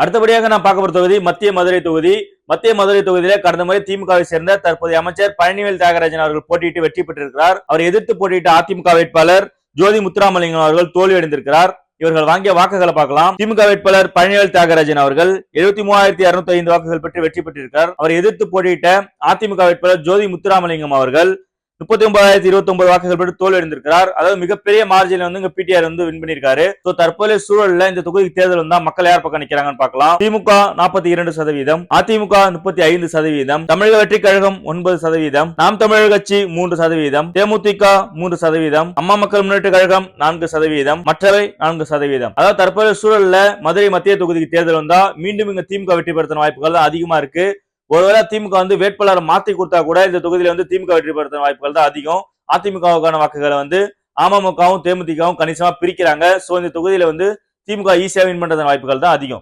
அடுத்தபடியாக நான் பார்க்க போற தொகுதி மத்திய மதுரை தொகுதி. மத்திய மதுரை தொகுதியில கடந்த முறை திமுகவை சேர்ந்த தற்போதைய அமைச்சர் பழனிவேல் தியாகராஜன் அவர்கள் போட்டியிட்டு வெற்றி பெற்றிருக்கிறார். அவர் எதிர்த்து போட்டியிட்ட அதிமுக வேட்பாளர் ஜோதி முத்துராமலிங்கம் அவர்கள் தோல்வியடைந்திருக்கிறார். இவர்கள் வாங்கிய வாக்குகளை பார்க்கலாம். திமுக வேட்பாளர் பழனிவேல் தியாகராஜன் அவர்கள் எழுபத்தி மூவாயிரத்தி அறுநூத்தி ஐந்து வாக்குகள் பெற்று வெற்றி பெற்றிருக்கிறார். அவர் எதிர்த்து போட்டியிட்ட அதிமுக வேட்பாளர் ஜோதி முத்துராமலிங்கம் அவர்கள் முப்பத்தி ஒன்பதாயிரத்தி இருபத்தி ஒன்பது வாக்குகள் பெற்று தோல்வியடைந்திருக்கிறார். அதாவது மிகப்பெரிய மார்ஜின் வந்து இங்க பிடிஆர் வந்து வின் பண்ணிருக்காரு சோ தற்போதைய சூழல்ல இந்த தொகுதிக்கு தேர்தல் வந்தா மக்கள் யார் பக்கம் நிக்கிறாங்கன்னு பார்க்கலாம். திமுக நாற்பத்தி இரண்டு சதவீதம் அதிமுக முப்பத்தி ஐந்து சதவீதம் தமிழக வெற்றி கழகம் ஒன்பது சதவீதம் நாம் தமிழர் கட்சி மூன்று சதவீதம் தேமுதிக மூன்று சதவீதம் அம்மா மக்கள் முன்னேற்ற கழகம் நான்கு சதவீதம் மற்றவை நான்கு சதவீதம். அதாவது தற்போதைய சூழல்ல மதுரை மத்திய தொகுதிக்கு தேர்தல் வந்தா மீண்டும் இங்க திமுக வெற்றி பெறுத்த வாய்ப்புகள் தான் அதிகமா இருக்கு. ஒருவேளை திமுக வந்து வேட்பாளரை மாத்தி கொடுத்தா கூட இந்த தொகுதியில வந்து திமுக வெற்றி பெறுத்த வாய்ப்புகள் தான் அதிகம். அதிமுகவுக்கான வாக்குகளை வந்து அமமுகவும் தேமுதிகவும் கணிசமா பிரிக்கிறாங்க. சோ இந்த தொகுதியில வந்து திமுக ஈஸியா வின் பண்றதன் வாய்ப்புகள் தான் அதிகம்.